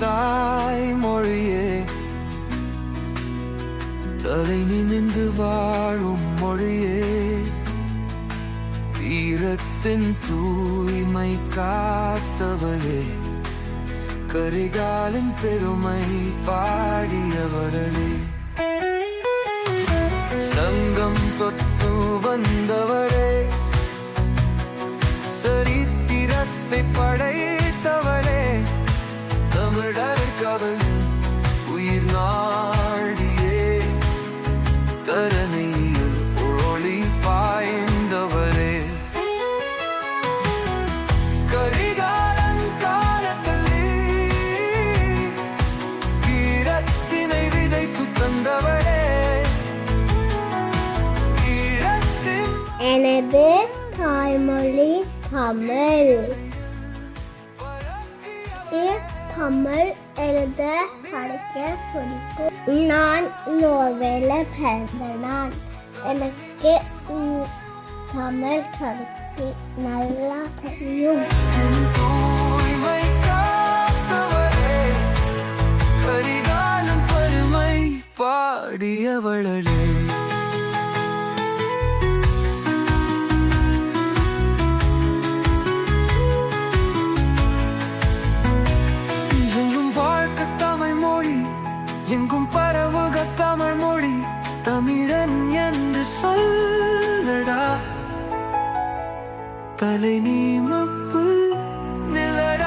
தாய்மொழியே தலை நிமிந்து வாழும் மொழியே. வீரத்தின் தூய்மை காத்தவளே. கரிகாலின் பெருமை பாடியவர்களே சங்கம் தொட்டு வந்த தரணியில் ஒளி பாய்ந்தவரே. கரிகாலன் காலத்திலே வீரத்தினை விதைத்து தந்தவளே வீரத்தின் எனது தாய்மொழி தமிழ். இ- தமிழ் எழுத படிக்க பிடிக்கும். நான் நோர்வேல பிறந்த நான் எனக்கு தமிழ் கருத்து நல்லா தெரியும். தமிழன் என்று சொல்லடா. தலை நீ மப்பு நிலட.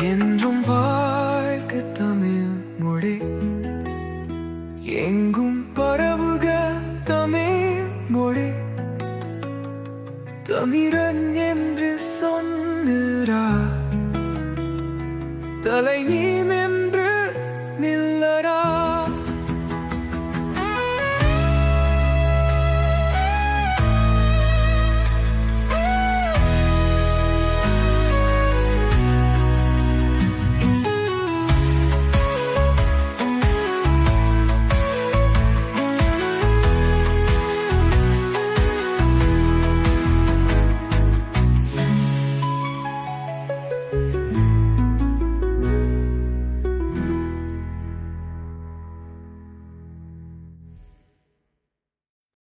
என்றும் வாழ்க்கு தமிழ் மொழி. எங்கும் பரவுக தமிழ் மொழி. தமிழன் என்று சொன்னரா தலை நில்